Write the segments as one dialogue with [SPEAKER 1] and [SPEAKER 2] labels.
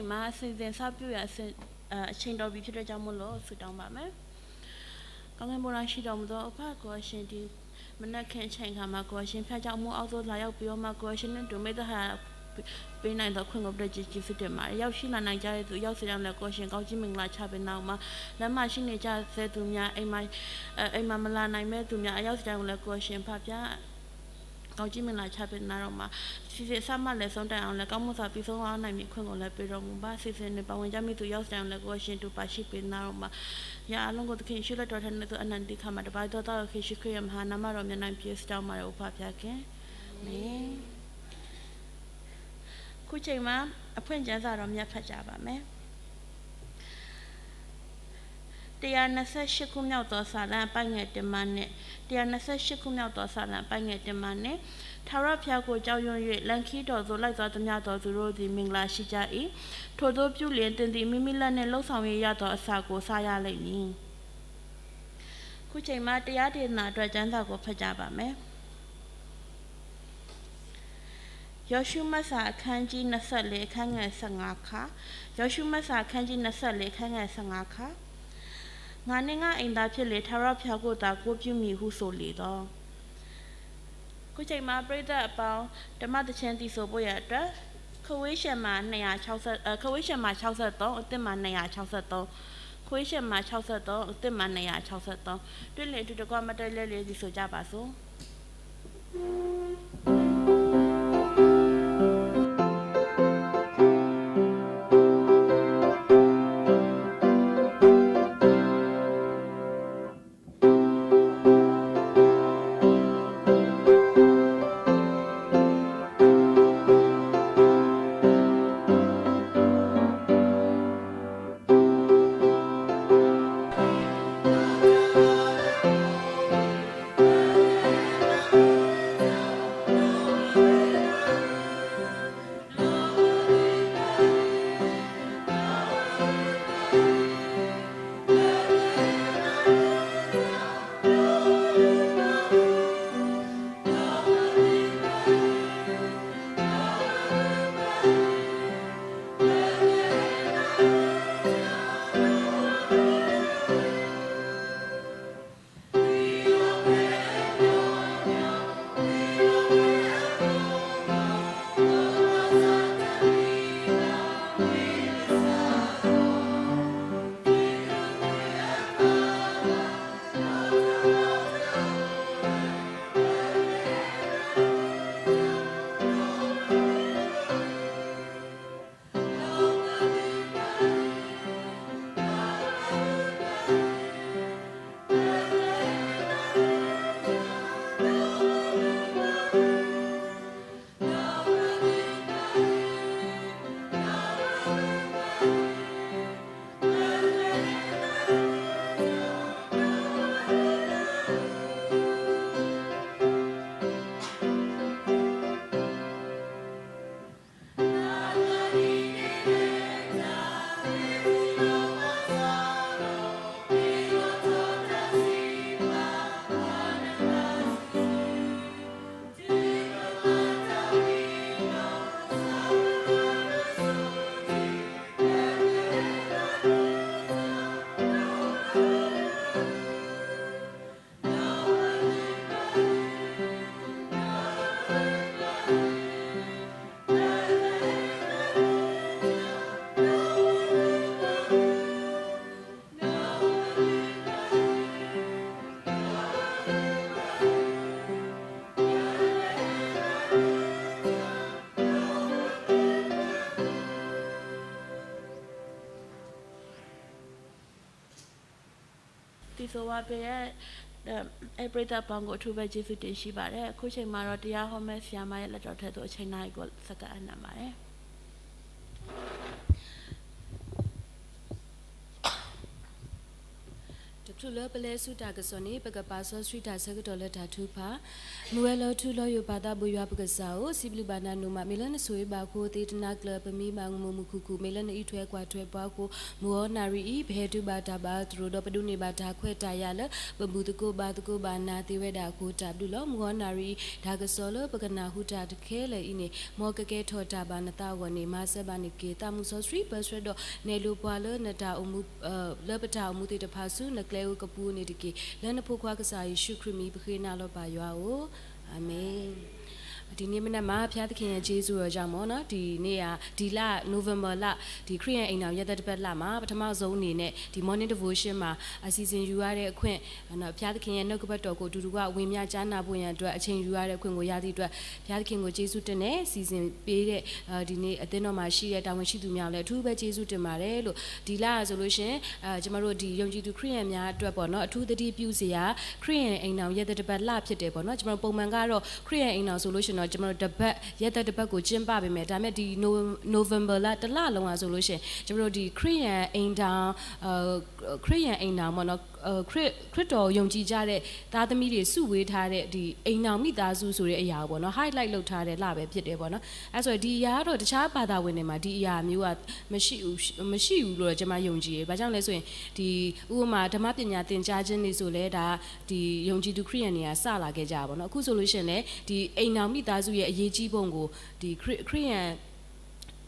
[SPEAKER 1] ခုချိန်မှာအစီအစဉ်စပြုရအစဉ်အအချိန်တော်ပြီဖြစ်တဲ့ကြောင့်မို့လို့ဆုတောင်းပါမယ်။ကောင်းကင်ဘုရားရှိတော်မူသောအဖကိုရှင်ဒီမနက်ခင်းချိန်ခါမှာကိုရှင်ဖျားကြောင့်မို့အောက်သို့လာရောက်ပြီးတော့မှကိုရှင်နဲ့ဒုမေတ္တဟာပေးနိုင်သောခွင့်ကိုပြည့်ကြည်ကျေးဇူးတင်ပါတယ်။ရောက်ရှိလာနိုင်ကြတဲ့သူရောက်စေတဲ့ကိုရှင်ကောင်းကြီးမင်္ဂလာချပေးနောက်မှာလမ်းမရှိနေကြတဲ့သူများအိမ်မအဲအိမ်မမလာနိုင်မဲ့သူများအရောက်စေတဲ့ကိုလည်းကိုရှင်ဖပြ ကောင်းကြီးမင်္ဂလာချပေးနာတော့မှာစီစီအစမှလည်းဆုံးတိုင်အောင်လည်းကောင်းမှုစွာပြီးဆုံးအောင်နိုင်မည်ခွင့်ကိုလည်းပေးတော်မူပါစီစီနဲ့ပဝင်ကြမိသူရောက်စေတဲ့လည်းကိုရှင်တူပါရှိပေးနာတော့မှာရာအလုံးကိုသခင်ရှိလက်တော်ထက်နဲ့သူအနန္တိခမှာတပါးတော်တော်ခေရှိခရယမဟာနာမတော်မြတ်နိုင်ပြေစတောင်းမှာတော့ဥပပြခင်မင်းခုချိန်မှာအဖွင့်ကျမ်းစာတော်မြတ်ဖတ်ကြပါမယ် 128ခုမြောက်သောစာလံအပိုင်းငယ်တင်မနဲ့128ခုမြောက်သောစာလံအပိုင်းငယ်တင်မနဲ့ထာဝရဘုရားကိုကြောက်ရွံ့၍လန်ခီတော်သို့လိုက်သွားသမျှသောသူတို့သည်မင်္ဂလာရှိကြ၏ထို့သောပြုလျင်တင်သည်မိမိလက်နှင့်လှုပ်ဆောင်ရရသောအစာကိုစားရလိမ့်မည်ခုချိန်မှာတရားဒေသနာအတွက်ကျမ်းစာကိုဖတ်ကြပါမယ်ယောရှုမတ်စာအခန်းကြီး24အခန်းငယ်15ခါယောရှုမတ်စာအခန်းကြီး24အခန်းငယ်15ခါ ငါနှင့်ငါအိမ်သားဖြစ်လေထာဝရဘုရားကိုသာကိုပြုမိဟုဆိုလေတော့ခုချိန်မှာပြိဿအပေါင်းဓမ္မတခြင်းတည်ဆိုဖို့ရအတွက်ခဝေးရှံမှာ260အခဝေးရှံမှာ63အစ်စ်မှာ263ခွေးရှံမှာ63အစ်စ်မှာ263တွေ့လေအတူတကွမတက်လဲလေးစီဆိုကြပါစို့ဒီ ဆိုပါပြရဲ့အဲပရိသတ်ပေါင်းကိုအထူးပဲကျေးဇူးတင်ရှိပါတယ်အခုချိန်မှာတော့တရားဟောမဲ့ဆရာမရဲ့လက်တော်ထက်သို့အချိန်နိုင်ကိုစက္ကအနံပါတယ်
[SPEAKER 2] တ ထူ လပလဲစုတာကစောနေပကပါဆောစထရီတာဆကတော်လက်တာထူဖာမူဝဲလောထူလောယဘာတာဘူယပကစားကိုစီဘလူဘာနာနုမမေလနဆွေပါကိုတေတနာကလပမီမငမမခုခုမေလနဤထွဲကွာထွဲပွားကိုမူဟောနာရီဤဘဲတူဘာတာဘာသူတို့ပဒုနေဘာတာခွဲတာရလပဘူတကိုဘာတကိုဘာနာတေဝဲတာကိုတာဘလူလောမူဟောနာရီဒါကစောလပကနာဟုတာတခဲလေဤနေမောကကဲထောတာဘာနတာဝနေမဆဘာနေကေတာမူဆောစထရီဘတ်ရတော့နေလူပွာလနတာအမှုလပတာအမှုတေတဖာစုနကလဲကပူနေတကေလန်နဖို့ခွာကစားယေရှုခရစ်မီပခေနာလောပါရွာကိုအာမင် ဒီနေ့မနက်မှာဖျားသခင်ရဲ့ဂျေဇုတော်ကြောင့်ပေါ့နော်ဒီနေ့ကဒီလနိုဝင်ဘာလဒီခရစ်ယာန်အိမ်တော်ရက်သက်တစ်ပတ်လမှာပထမဆုံးအနေနဲ့ဒီ morning devotion မှာအစီအစဉ်ယူရတဲ့အခွင့်နော်ဖျားသခင်ရဲ့နှုတ်ကပတ်တော်ကိုအတူတူကဝင်မြကြားနာဖို့ရန်အတွက်အချိန်ယူရတဲ့အခွင့်ကိုရသည့်အတွက်ဖျားသခင်ကိုဂျေဇုတင်နဲ့စီစဉ်ပေးတဲ့ဒီနေ့အသင်းတော်မှာရှိတဲ့တာဝန်ရှိသူများလည်းအထူးပဲဂျေဇုတင်ပါတယ်လို့ဒီလဆိုလို့ရှင်အဲကျမတို့ဒီယုံကြည်သူခရစ်ယာန်များအတွက်ပေါ့နော်အထူးသတိပြုစရာခရစ်ယာန်အိမ်တော်ရက်သက်တစ်ပတ်လဖြစ်တယ်ပေါ့နော်ကျမတို့ပုံမှန်ကတော့ခရစ်ယာန်အိမ်တော်ဆိုလို့ရှင်တော့ကျမတို့တပတ်ရက်သက်တစ်ပတ်ကိုကျင်းပပေးမယ်ဒါပေမဲ့ဒီ November လတစ်လလုံးอ่ะဆိုလို့ရှင်ကျမတို့ဒီခရစ်ယာန်အိမ်တော်အဲခရစ်ယာန်အိမ်တော်ပေါ့နော်ခရစ်ခရစ်တော်ယုံကြည်ကြတဲ့သားသမီးတွေစုဝေးထားတဲ့ဒီအိမ်တော်မိသားစုဆိုတဲ့အရာကိုပေါ့နော် highlight လုပ်ထားတဲ့လပဲဖြစ်တယ်ပေါ့နော်အဲဆိုဒီအရာကတော့တခြားဘာသာဝင်တွေမှာဒီအရာမျိုးကမရှိဘူးမရှိဘူးလို့ကျွန်မယုံကြည်ရယ်။ဘာကြောင့်လဲဆိုရင်ဒီဥပမာဓမ္မပညာသင်ကြားခြင်းတွေဆိုလဲဒါဒီယုံကြည်သူခရိယန်တွေကစလာခဲ့ကြပါဘောနော်။အခုဆိုလို့ရှိရင်လည်းဒီအိမ်တော်မိသားစုရဲ့အရေးကြီးပုံကိုဒီခရိယန်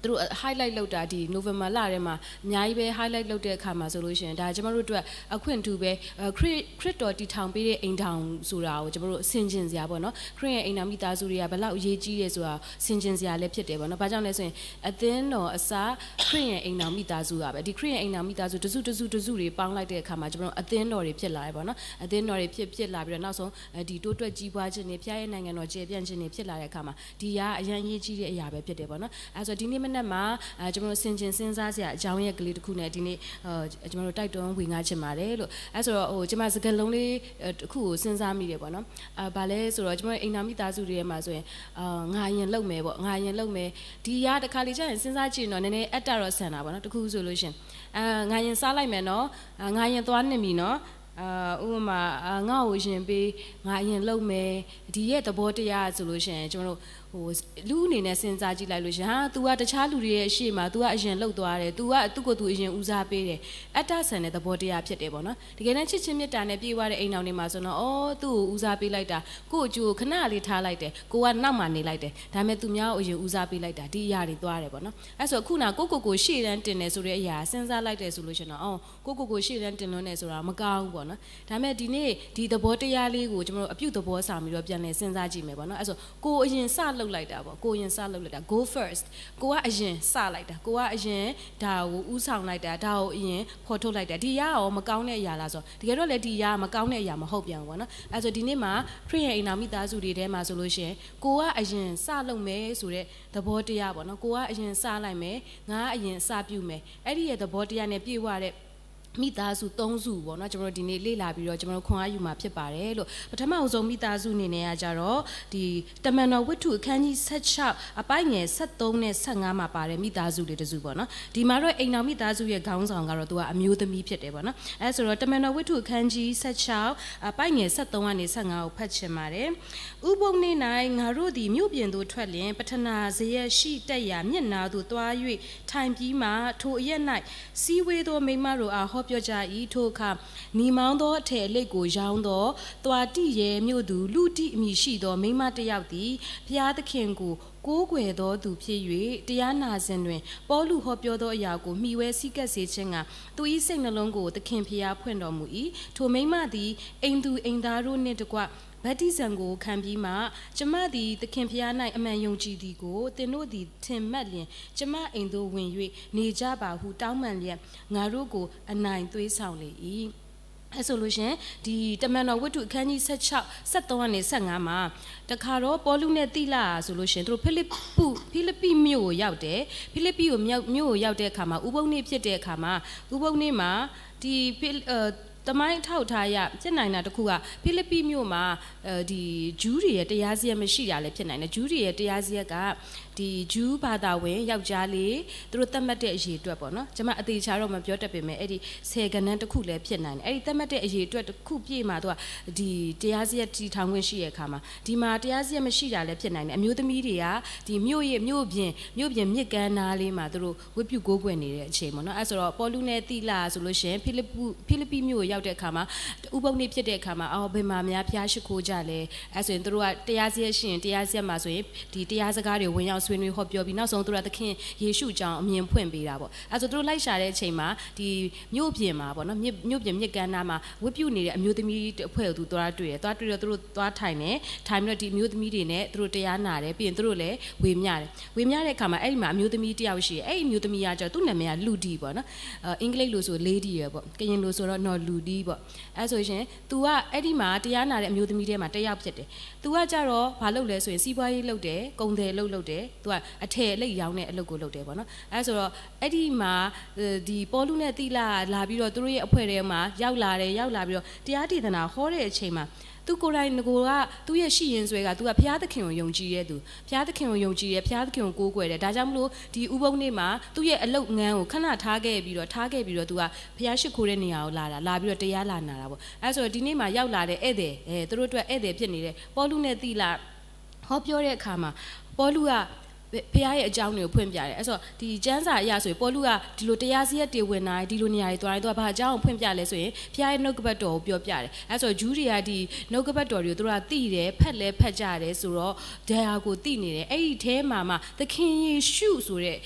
[SPEAKER 2] သူတို့ highlight လုပ်တာဒီ November လထဲမှာအများကြီးပဲ highlight လုပ်တဲ့အခါမှာဆိုလို့ရှိရင်ဒါကျမတို့အတွက်အခွင့်အထူးပဲခရစ်ခရစ်တော်တည်ထောင်ပေးတဲ့အိမ်ထောင်ဆိုတာကိုကျမတို့ဆင်ခြင်စရာပေါ့နော်ခရစ်ရဲ့အိမ်ထောင်မိသားစုတွေကဘလောက်အရေးကြီးရဲဆိုတာဆင်ခြင်စရာလည်းဖြစ်တယ်ပေါ့နော်။ဘာကြောင့်လဲဆိုရင်အသင်းတော်အစားခရစ်ရဲ့အိမ်ထောင်မိသားစုကပဲဒီခရစ်ရဲ့အိမ်ထောင်မိသားစုတစုတစုတစုတွေပေါင်းလိုက်တဲ့အခါမှာကျမတို့အသင်းတော်တွေဖြစ်လာတယ်ပေါ့နော်။အသင်းတော်တွေဖြစ်ဖြစ်လာပြီးတော့နောက်ဆုံးဒီတိုးတွက်ကြီးပွားခြင်းတွေဖျားရဲ့နိုင်ငံတော်ကျေပြန့်ခြင်းတွေဖြစ်လာတဲ့အခါမှာဒီကအရန်ရေးကြီးတဲ့အရာပဲဖြစ်တယ်ပေါ့နော်။အဲဆိုဒီနေ့မနက်မှာအဲကျွန်တော်တို့ဆင်ခြင်စဉ်းစားစရာအကြောင်းရဲ့ကလေးတစ်ခုနဲ့ဒီနေ့အဲကျွန်တော်တို့တိုက်တွန်းဝင်ငါချင်ပါတယ်လို့အဲဆိုတော့ဟိုကျွန်မစကလုံးလေးတစ်ခုကိုစဉ်းစားမိတယ်ပေါ့နော်အဲဘာလဲဆိုတော့ကျွန်တော်အိမ်နာမိသားစုတွေရဲ့မှာဆိုရင်အာငါရင်လုံမယ်ပေါ့ငါရင်လုံမယ်ဒီရတခါလေကျရင်စဉ်းစားကြည့်တော့နည်းနည်းအက်တာတော့ဆန်တာပေါ့နော်တခုဆိုလို့ရှင်အာငါရင်စားလိုက်မယ်နော်ငါရင်သွားနေပြီနော်အာဥပမာငါ့ကိုရင်ပေးငါရင်လုံမယ်ဒီရဲ့သဘောတရားဆိုလို့ရှင်ကျွန်တော်တို့ ဟိုလူအနေနဲ့စဉ်းစားကြည့်လိုက်လို့ရှင်ဟာ तू ကတခြားလူတွေရဲ့အရှိမ तू ကအရင်လှုပ်သွားတယ် तू ကသူ့ကိုယ်သူအရင်ဦးစားပေးတယ်အတ္တဆန်တဲ့သဘောတရားဖြစ်တယ်ပေါ့နော်တကယ်တမ်းချစ်ချင်းမြတ်တာနဲ့ပြေးသွားတဲ့အိမ်အောင်တွေမှာဆိုတော့အော်သူ့ကိုဦးစားပေးလိုက်တာကို့အကျိုးခဏလေးထားလိုက်တယ်ကိုကနောက်မှနေလိုက်တယ်ဒါပေမဲ့သူများကိုအရင်ဦးစားပေးလိုက်တာဒီအရာတွေသွားတယ်ပေါ့နော်အဲ့ဆိုအခုနကိုကိုကိုရှေ့တန်းတင်တယ်ဆိုတဲ့အရာစဉ်းစားလိုက်တယ်ဆိုလို့ရှင်တော့အော်ကိုကိုကိုရှေ့တန်းတင်လို့နေဆိုတာမကောင်းဘူးပေါ့နော်ဒါပေမဲ့ဒီနေ့ဒီသဘောတရားလေးကိုကျွန်တော်တို့အပြုတ်သဘောဆောင်ပြီးတော့ပြန်လည်စဉ်းစားကြည့်မယ်ပေါ့နော်အဲ့ဆိုကိုအရင်စလှု ပ်လိုက်တာပေါ့ကိုရင်စလုပ်လိုက်တာ go first ကိုကအရင်စလိုက်တာကိုကအရင်ဒါကိုဥဆောင်လိုက်တာဒါကိုအရင်ဖော်ထုတ်လိုက်တာဒီရရောမကောင်းတဲ့အရာလားဆိုတကယ်တော့လည်းဒီရမကောင်းတဲ့အရာမဟုတ်ပြန်ဘူးပေါ့နော်အဲဆိုဒီနေ့မှာခရစ်ယာန်အိမ်တော်မိသားစုတွေထဲမှာဆိုလို့ရှိရင်ကိုကအရင်စလုပ်မယ်ဆိုတဲ့သဘောတရားပေါ့နော်ကိုကအရင်စလိုက်မယ်ငါကအရင်စပြုမယ်အဲ့ဒီရဲ့သဘောတရားနဲ့ပြည့်ဝတဲ့ မိသားစု၃စုပေါ့နော်ကျွန်တော်တို့ဒီနေ့လေ့လာပြီးတော့ကျွန်တော်တို့ခွန်အားယူမှာဖြစ်ပါတယ်လို့ပထမအဆုံးမိသားစုအနေနဲ့ကကြတော့ဒီတမန်တော်ဝတ္ထုအခန်းကြီး16အပိုင်းငယ်73နဲ့15မှာပါတယ်မိသားစုတွေတစုပေါ့နော်ဒီမှာတော့အိမ်တော်မိသားစုရဲ့ခေါင်းဆောင်ကတော့သူကအမျိုးသမီးဖြစ်တယ်ပေါ့နော်အဲဆိုတော့တမန်တော်ဝတ္ထုအခန်းကြီး16အပိုင်းငယ်73ကနေ15ကိုဖတ်ချင်ပါတယ်ဥပုံနေ၌ငါတို့သည်မြို့ပြင်သို့ထွက်လျင်ပထနာဇရက်ရှိတက်ရာမျက်နာသို့တွား၍ထိုင်ပြီးမှထိုအရက်၌စီဝေးသောမိမတို့အားဟောပြောကြ၏ထိုအခါနီမောင်းသောအထည်အလိတ်ကိုရောင်းသောတွာတိရဲမြို့သူလူတိအမည်ရှိသောမိမတစ်ယောက်သည်ဖျားသခင်ကိုကိုးကွယ်သောသူဖြစ်၍တရားနာစဉ်တွင် ပေါလုဟောပြောသောအရာကိုမှီဝဲစည်းကပ်စေခြင်းကသူ၏စိတ်နှလုံးကိုသခင်ဖျားဖွင့်တော်မူ၏ထိုမိမသည်အိမ်သူအိမ်သားတို့နှင့်တကွ ဗတ္တိဇံကိုခံပြီးမှကျမသည်သခင်ဖျား၌အမှန်ယုံကြည်သည်ကိုသင်တို့သည်ထင်မှတ်လျင်ကျမအိမ်သို့ဝင်၍နေကြပါဟုတောင်းပန်လျက်ငါတို့ကိုအနိုင်သွေးဆောင်လေ၏အဲဆိုလို့ရှင်ဒီတမန်တော်ဝတ္ထုအခန်းကြီး16 73ကနေ15မှာတခါတော့ပေါလုနဲ့တိလာဆိုလို့ရှင်သူတို့ဖိလိပ္ပုဖိလိပ္ပိမြို့ကိုရောက်တယ်ဖိလိပ္ပိကိုမြို့မြို့ကိုရောက်တဲ့အခါမှာဥပုံနေဖြစ်တဲ့အခါမှာဥပုံနေမှာဒီဖိအဲ တမိုင်းထောက်ထားရဖြစ်နိုင်တာတခုကဖိလိပ္ပိမြို့မှာအဲဒီဂျူးတွေရဲ့တရားစရက်မရှိတာလည်းဖြစ်နိုင်တယ်ဂျူးတွေရဲ့တရားစရက်ကဒီဂျူးဘာသာဝင်ယောက်ျားလေးသူတို့သတ်မှတ်တဲ့အရေးအတွက်ပေါ့နော်ကျွန်မအသေးချာတော့မပြောတတ်ပေမဲ့အဲ့ဒီဆယ်ကနန်းတစ်ခုလည်းဖြစ်နိုင်တယ်အဲ့ဒီသတ်မှတ်တဲ့အရေးအတွက်တစ်ခုပြည့်မှာသူကဒီတရားစရက်တီထောင်ခွင့်ရှိရဲ့အခါမှာဒီမှာတရားစရက်မရှိတာလည်းဖြစ်နိုင်တယ်အမျိုးသမီးတွေကဒီမြို့ရဲ့မြို့ပြင်မြို့ပြင်မြစ်ကမ်းနားလေးမှာသူတို့ဝတ်ပြုကိုးကွယ်နေတဲ့အချိန်ပေါ့နော်အဲ့ဆိုတော့ပေါ်လူနဲ့တိလာဆိုလို့ရှိရင်ဖိလိပ္ပုဖိလိပ္ပိမြို့ကိုရောက်တဲ့အခါမှာဥပုံနေဖြစ်တဲ့အခါမှာအော်ဘယ်မှာများဖျားရှိခိုးကြလဲအဲ့ဆိုရင်သူတို့ကတရားစရက်ရှိရင်တရားစရက်မှာဆိုရင်ဒီတရားစကားတွေဝင်ရောက်ဆွေးနွေးဟောပြောပြီးနောက်ဆုံးသူတို့ကသခင်ယေရှုကြောင့်အမြင်ဖွင့်ပေးတာပေါ့အဲ့ဆိုသူတို့လိုက်ရှာတဲ့အချိန်မှာဒီမြို့ပြင်မှာပေါ့နော်မြို့မြို့ပြင်မြစ်ကမ်းနားမှာဝတ်ပြုနေတဲ့အမျိုးသမီးတစ်အဖွဲ့ကိုသူသွားတွေ့တယ်သွားတွေ့တော့သူတို့သွားထိုင်တယ်ထိုင်ပြီးတော့ဒီအမျိုးသမီးတွေနဲ့သူတို့တရားနာတယ်ပြီးရင်သူတို့လည်းဝေမျှတယ်ဝေမျှတဲ့အခါမှာအဲ့ဒီမှာအမျိုးသမီးတစ်ယောက်ရှိတယ်အဲ့ဒီအမျိုးသမီးကကျတော့သူ့နာမည်ကလူဒီပေါ့နော်အဲအင်္ဂလိပ်လိုဆို lady ရယ်ပေါ့ကရင်လိုဆိုတော့ no လူဒီပေါ့အဲ့ဆိုရှင် तू ကအဲ့ဒီမှာတရားနာတဲ့အမျိုးသမီးတွေမှာတစ်ယောက်ဖြစ်တယ် तू ကကြတော့ဘာလုပ်လဲဆိုရင်စီးပွားရေးလုပ်တယ်ကုန်တယ်လုပ်လုပ်တယ် तू ကအထည်အလိပ်ရောင်းတဲ့အလုပ်ကိုလုပ်တယ်ပေါ့နော်အဲ့ဆိုတော့အဲ့ဒီမှာဒီပေါ်လူနဲ့တိလာလာပြီးတော့သူတို့ရဲ့အဖွဲ့ထဲမှာရောက်လာတယ်ရောက်လာပြီးတော့တရားဒေသနာဟောတဲ့အချိန်မှာသူကိုယ်တိုင်ငကိုကသူ့ရဲ့ရှိရင်ဆွဲကသူကဘုရားသခင်ကိုယုံကြည်တဲ့သူဘုရားသခင်ကိုယုံကြည်တယ်ဘုရားသခင်ကိုကိုးကွယ်တယ်ဒါကြောင့်မလို့ဒီဥပုံနေ့မှာသူ့ရဲ့အလုတ်ငန်းကိုခဏထားခဲ့ပြီးတော့ထားခဲ့ပြီးတော့သူကဘုရားရှိခိုးတဲ့နေရာကိုလာတာလာပြီးတော့တရားလာနာတာပေါ့အဲဆိုတော့ဒီနေ့မှာရောက်လာတဲ့ဧည့်သည်အဲသူတို့အတွက်ဧည့်သည်ဖြစ်နေတဲ့ပေါ်လူနဲ့တိလာဟောပြောတဲ့အခါမှာပေါ်လူက ဖះရဲ့အကြောင်းတွေကိုဖွင့်ပြတယ်အဲ့ဆိုဒီကျမ်းစာအရဆိုရင်ပေါ်လူကဒီလိုတရားစရက်တွေဝင်လာတယ်ဒီလိုနေရာတွေသွားတယ်သူကဘာအကြောင်းကိုဖွင့်ပြလဲဆိုရင်ဖះရဲ့နှုတ်ကပတ်တော်ကိုပြောပြတယ်အဲ့ဆိုဂျူးတွေကဒီနှုတ်ကပတ်တော်တွေကိုသူတို့ကသိတယ်ဖက်လဲဖက်ကြတယ်ဆိုတော့ဒရာကိုသိနေတယ်အဲ့ဒီအဲမှာမှသခင်ယေရှုဆိုတဲ့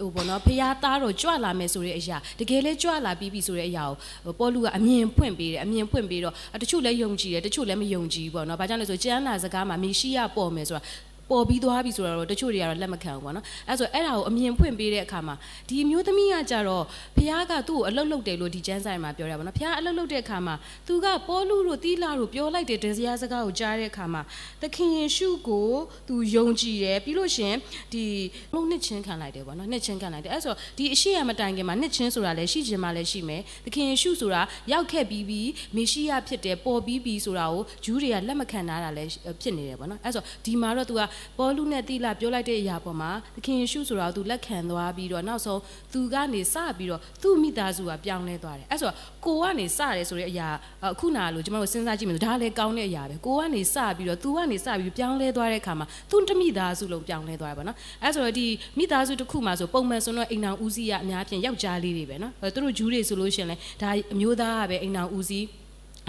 [SPEAKER 2] ဟိုဘောနော်ဖះသားတော်ကြွလာမယ်ဆိုတဲ့အရာတကယ်လဲကြွလာပြီးပြီဆိုတဲ့အရာကိုပေါ်လူကအမြင်ဖွင့်ပေးတယ်အမြင်ဖွင့်ပေးတော့တချို့လဲယုံကြည်တယ်တချို့လဲမယုံကြည်ဘူးပေါ့နော်ဘာကြောင့်လဲဆိုကျမ်းစာစကားမှာမေရှိယပေါ်မယ်ဆိုတာ ပေါ်ပြီးသွားပြီဆိုတော့တချို့တွေကတော့လက်မခံဘူးပေါ့နော်အဲဆိုအဲ့ဒါကိုအမြင်ဖွင့်ပေးတဲ့အခါမှာဒီမျိုးသမီးကကြတော့ဖះကသူ့ကိုအလုတ်လုတ်တယ်လို့ဒီကျမ်းစာမှာပြောတာပေါ့နော်ဖះအလုတ်လုတ်တဲ့အခါမှာသူကပေါ်လူတို့တီးလာတို့ပြောလိုက်တဲ့တရားစကားကိုကြားတဲ့အခါမှာသခင်ယေရှုကိုသူယုံကြည်တယ်ပြီးလို့ရှင်ဒီလုံးနှစ်ချင်းခံလိုက်တယ်ပေါ့နော်နှစ်ချင်းခံလိုက်တယ်အဲဆိုဒီအရှိရမတိုင်ခင်မှာနှစ်ချင်းဆိုတာလည်းရှိခြင်းမှလည်းရှိမယ်သခင်ယေရှုဆိုတာရောက်ခဲ့ပြီးပြီးမေရှိယဖြစ်တယ်ပေါ်ပြီးပြီးဆိုတာကိုဂျူးတွေကလက်မခံတာလည်းဖြစ်နေတယ်ပေါ့နော်အဲဆိုဒီမှာတော့သူကပေါ်လူနဲ့တိလာပြောလိုက်တဲ့အရာပေါ်မှာသခင်ယေရှုဆိုတာကိုသူလက်ခံသွားပြီးတော့နောက်ဆုံးသူကနေစပြီးတော့သူ့မိသားစုကပြောင်းလဲသွားတယ်အဲဆိုကိုကနေစတယ်ဆိုတဲ့အရာအခုနာလို့ကျွန်တော်တို့စဉ်းစားကြည့်မယ်ဆိုဒါလည်းကောင်းတဲ့အရာပဲကိုကနေစပြီးတော့သူကနေစပြီးပြောင်းလဲသွားတဲ့အခါမှာသူ့တမိသားစုလုံးပြောင်းလဲသွားတယ်ပေါ့နော်အဲဆိုတော့ဒီမိသားစုတစ်ခုမှာဆိုပုံမှန်ဆိုတော့အိမ်အောင်ဦးစီးကအများဖြင့်ယောက်ျားလေးတွေပဲနော်သူတို့ဂျူးတွေဆိုလို့ရှိရင်လည်းဒါအမျိုးသားကပဲအိမ်အောင်ဦးစီးအ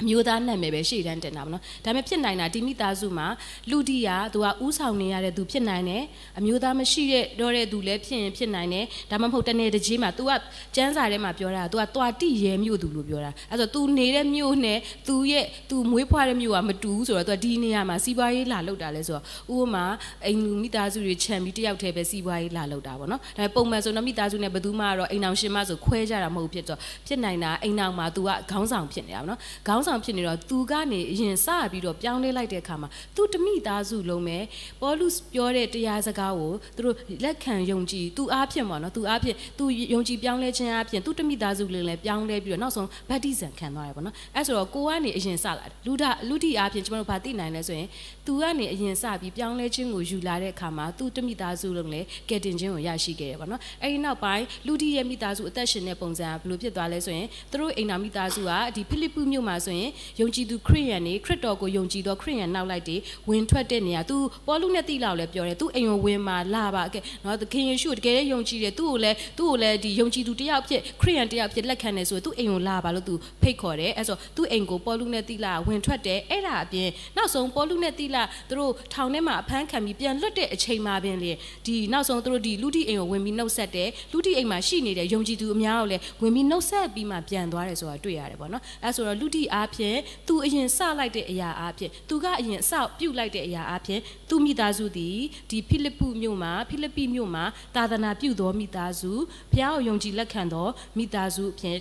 [SPEAKER 2] မျိုးသားနာမည်ပဲရှေ့တန်းတင်တာပေါ့နော်ဒါပေမဲ့ဖြစ်နိုင်တာဒီမိသားစုမှာလူတီယာသူကဥဆောင်နေရတဲ့သူဖြစ်နိုင်တယ်အမျိုးသားမရှိတဲ့တော့တဲ့သူလည်းဖြစ်ရင်ဖြစ်နိုင်တယ်ဒါမှမဟုတ်တနေ့တစ်ကြီးမှာ तू ကကျန်းစာထဲမှာပြောတာ तू ကတွာတိရဲမြို့သူလို့ပြောတာအဲဆို तू နေတဲ့မြို့နဲ့ तू ရဲ့ तू မွေးဖွားတဲ့မြို့ကမတူဘူးဆိုတော့ तू ဒီနေရာမှာစီးပွားရေးလာလောက်တာလဲဆိုတော့ဥပမာအိမ်လူမိသားစုတွေခြံပြီးတယောက်တည်းပဲစီးပွားရေးလာလောက်တာပေါ့နော်ဒါပေမဲ့ပုံမှန်ဆိုတော့မိသားစုနဲ့ဘယ်သူမှတော့အိမ်အောင်ရှင်မဆိုခွဲကြတာမဟုတ်ဖြစ်တော့ဖြစ်နိုင်တာအိမ်အောင်မှာ तू ကခေါင်းဆောင်ဖြစ်နေတာပေါ့နော်ခေါင်း င်းဆောင်ဖြစ်နေတော့သူကနေအရင်စပြီးတော့ပြောင်းလဲလိုက်တဲ့အခါမှာသူတမိသားစုလုံးပဲပေါလုပြောတဲ့တရားစကားကိုသူတို့လက်ခံယုံကြည်သူအားဖြင့်ပေါ့နော်သူအားဖြင့်သူယုံကြည်ပြောင်းလဲခြင်းအားဖြင့်သူတမိသားစုလည်းလည်းပြောင်းလဲပြီးတော့နောက်ဆုံးဗတ္တိဇံခံသွားရပေါ့နော်အဲဆိုတော့ကိုကနေအရင်စလာလူဒလူတိအားဖြင့်ကျွန်တော်တို့ဗာသိနိုင်လဲဆိုရင်သူကနေအရင်စပြီးပြောင်းလဲခြင်းကိုယူလာတဲ့အခါမှာသူတမိသားစုလုံးလည်းကယ်တင်ခြင်းကိုရရှိခဲ့ရပေါ့နော်အဲဒီနောက်ပိုင်းလူတိရဲ့မိသားစုအသက်ရှင်တဲ့ပုံစံကဘယ်လိုဖြစ်သွားလဲဆိုရင်သူတို့အိမ်နာမိသားစုကဒီဖိလိပ္ပုမြို့မှာဆိုရင်ရင်ယုံကြည်သူခရစ်ယာန်တွေခရစ်တော်ကိုယုံကြည်သောခရစ်ယာန်နောက်လိုက်တွေဝင်ထွက်တဲ့နေရာ तू ပေါ်လူနဲ့တိလောက်လည်းပြောတယ် तू အိမ်ဝင်မှာလာပါကဲနော်သခင်ယေရှုတကယ်လည်းယုံကြည်တယ် तू ကိုလည်း तू ကိုလည်းဒီယုံကြည်သူတယောက်ဖြစ်ခရစ်ယာန်တယောက်ဖြစ်လက်ခံတယ်ဆိုရင် तू အိမ်ကိုလာပါလို့ तू ဖိတ်ခေါ်တယ်အဲ့ဆို तू အိမ်ကိုပေါ်လူနဲ့တိလာဝင်ထွက်တယ်အဲ့ဒါအပြင်နောက်ဆုံးပေါ်လူနဲ့တိလာသူတို့ထောင်ထဲမှာအဖမ်းခံပြီးပြန်လွတ်တဲ့အချိန်မှာပင်လေဒီနောက်ဆုံးသူတို့ဒီလူတိအိမ်ကိုဝင်ပြီးနှုတ်ဆက်တယ်လူတိအိမ်မှာရှိနေတဲ့ယုံကြည်သူအများကိုလည်းဝင်ပြီးနှုတ်ဆက်ပြီးမှပြန်သွားတယ်ဆိုတာတွေ့ရတယ်ပေါ့နော်အဲ့ဆိုတော့လူတိအားဖြင့် तू အရင်စလိုက်တဲ့အရာအားဖြင့် तू ကအရင်အစပြုတ်လိုက်တဲ့အရာအားဖြင့်သူမိသားစုသည်ဒီဖိလိပ္ပုမြို့မှာဖိလိပ္ပိမြို့မှာသာသနာပြုသောမိသားစုဘုရားကိုယုံကြည်လက်ခံသောမိသားစုအဖြစ်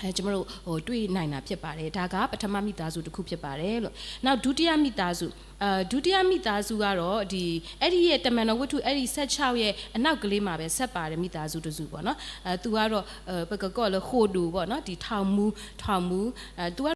[SPEAKER 2] အဲကျွန်တော်တို့ဟိုတွေ့နိုင်တာဖြစ်ပါတယ်ဒါကပထမမိသားစုတစ်ခုဖြစ်ပါတယ်လို့နောက်ဒုတိယမိသားစုအာဒုတိယမိသားစုကတော့ဒီအဲ့ဒီရဲ့တမန်တော်ဝတ္ထုအဲ့ဒီ16ရဲ့အနောက်ကလေးမှာပဲဆက်ပါတယ်မိသားစုတစ်စုပေါ့နော်အဲသူကတော့ပကကောလည်းခိုတူပေါ့နော်ဒီထောင်မူထောင်မူအဲသူက